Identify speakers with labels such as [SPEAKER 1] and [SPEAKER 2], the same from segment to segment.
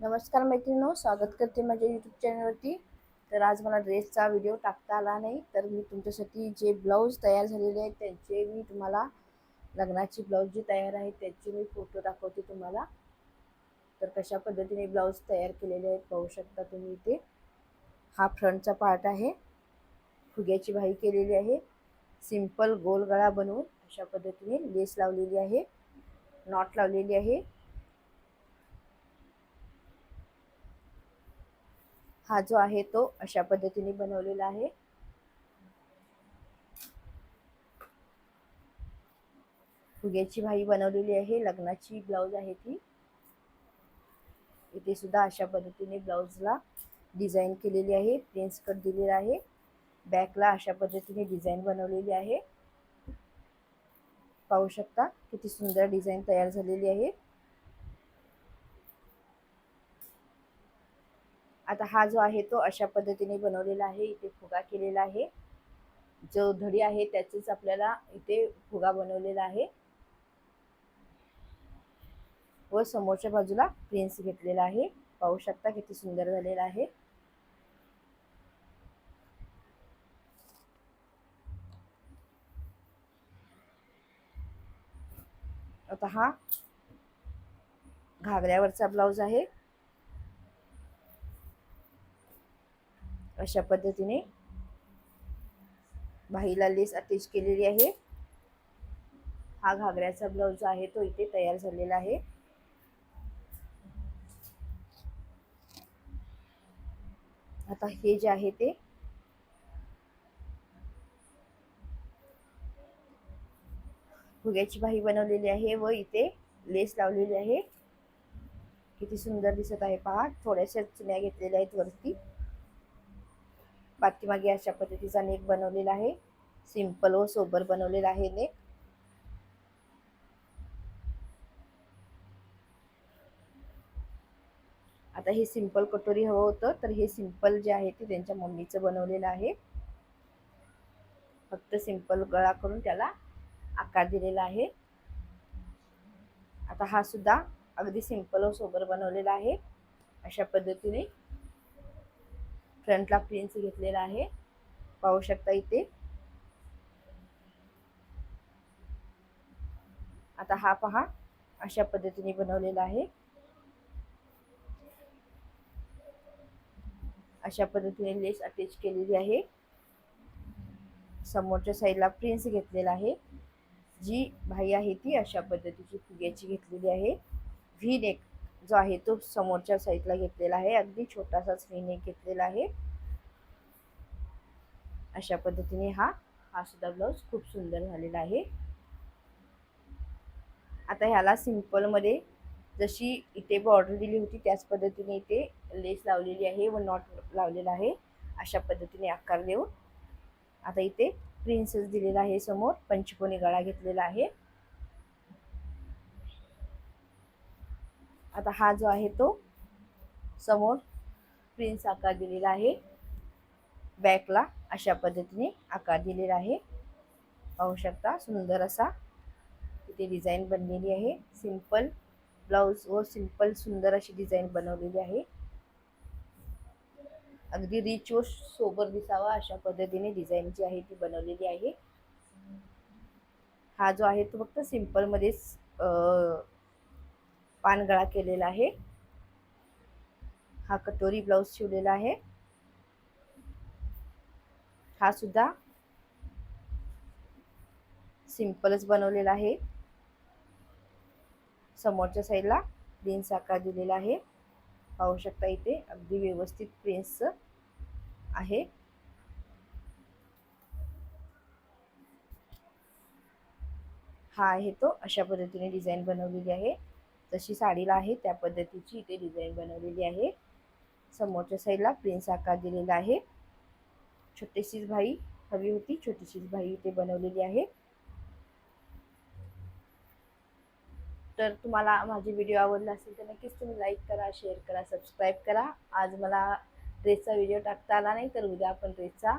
[SPEAKER 1] नमस्कार मैत्रिणो स्वागत करते माझ्या यूट्यूब चॅनलवरती तर आज मला ड्रेसचा व्हिडिओ टाकता आला नाही तर मी तुमच्यासाठी जे ब्लाऊज तयार झालेले आहेत त्यांचे मी तुम्हाला लग्नाची ब्लाऊज जी तयार आहे त्याचे मी फोटो दाखवते तुम्हाला. तर कशा पद्धतीने ब्लाऊज तयार केलेले आहेत पाहू शकता तुम्ही इथे. हा फ्रंटचा पार्ट आहे. फुग्याची भाई केलेली आहे. सिंपल गोल गळा बनवून अशा पद्धतीने लेस लावलेली आहे. नॉट लावलेली आहे. हा जो आहे तो अशा पद्धतीने बनवलेला आहे. फुग्याची भाई बनवलेली आहे लग्नाची ब्लाऊज आहे ती. इथे सुद्धा अशा पद्धतीने ब्लाऊजला डिझाईन केलेली आहे प्रिन्स कट दिलेला आहे. बॅकला अशा पद्धतीने डिझाईन बनवलेली आहे. पाहू शकता किती सुंदर डिझाईन तयार झालेली आहे. आता हा जो आहे तो अशा पद्धतीने बनवलेला आहे इथे फुगा केलेला आहे. जो धडी आहे त्याचेच आपल्याला इथे फुगा बनवलेला आहे. व समोरच्या बाजूला प्रिन्स घेतलेला आहे. पाहू शकता किती सुंदर झालेला आहे. आता हा घागऱ्यावरचा ब्लाऊज आहे. अशा पद्धतीने बाहीला लेस अटॅच केलेली आहे. हा घागऱ्याचा ब्लाऊज आहे तो इथे तयार झालेला आहे. आता हे जे आहे ते फुग्याची बाही बनवलेली आहे व इथे लेस लावलेली आहे. किती सुंदर दिसत आहे पहा थोड्याशा चुन्या घेतलेल्या आहेत वरती. पाठीमागे अशा पद्धतीचा नेक बनवलेला आहे. सिंपल व सोबर बनवलेला आहे नेक. आता हे सिंपल कटोरी हवं होतं तर हे सिंपल जे आहे ते त्यांच्या मम्मीचं बनवलेलं आहे. फक्त सिंपल गळा करून त्याला आकार दिलेला आहे. आता हा सुद्धा अगदी सिंपल व सोबर बनवलेला आहे. अशा पद्धतीने फ्रंटला प्रिन्स घेतलेला आहे. पाहू शकता इथे. आता हा पहा अशा पद्धतीने बनवलेला आहे. अशा पद्धतीने लेस अटॅच केलेली आहे. समोरच्या साईडला प्रिन्स घेतलेला आहे. जी भाई आहे ती अशा पद्धतीची फुग्याची घेतलेली आहे. व्ही नेक जो आहे तो समोरच्या साईडला घेतलेला आहे. अगदी छोटासाच व्ही घेतलेला आहे. अशा पद्धतीने हा हा सुद्धा ब्लाऊज खूप सुंदर झालेला आहे. आता ह्याला सिम्पलमध्ये जशी इथे बॉर्डर दिली होती त्याच पद्धतीने इथे लेस लावलेली आहे व नॉट लावलेला आहे. अशा पद्धतीने आकार देऊन. आता इथे प्रिन्सेस दिलेला आहे समोर. पंचकोनी गळा घेतलेला आहे. आता हा जो आहे तो समोर प्रिन्स आकार दिलेला आहे. बॅकला अशा पद्धतीने आकार दिलेला आहे. पाहू शकता सुंदर असा इथे डिझाईन बनलेली आहे. सिंपल ब्लाऊज व सिंपल सुंदर अशी डिझाईन बनवलेली आहे. अगदी रिच व सोबर दिसावा अशा पद्धतीने डिझाईन जी आहे ती बनवलेली आहे. हा जो आहे तो फक्त सिंपलमध्येच पानगळा केलेला आहे. हा कटोरी ब्लाऊज शिवलेला आहे. हा सुद्धा सिंपलच बनवलेला आहे. समोरच्या साईडला प्रिन्स आकार दिलेला आहे. पाहू शकता इथे अगदी व्यवस्थित प्रिन्स आहे. हा आहे तो. अशा पद्धतीने डिझाईन बनवलेली आहे. जशी साडीला आहे. त्या पद्धतीची इथे डिझाईन बनवलेली आहे. समोरच्या साईडला प्रिन्स आकार दिलेला आहे. छोटीशीच भाई हवी होती. छोटीशीच भाई इथे बनवलेली आहे. तर तुम्हाला माझे व्हिडिओ आवडला असेल तर नक्कीच तुम्ही लाईक करा शेअर करा सबस्क्राईब करा. आज मला ड्रेसचा व्हिडिओ टाकता आला नाही तर उद्या आपण ड्रेसचा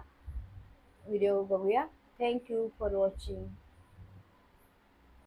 [SPEAKER 1] व्हिडिओ बघूया. Thank you for watching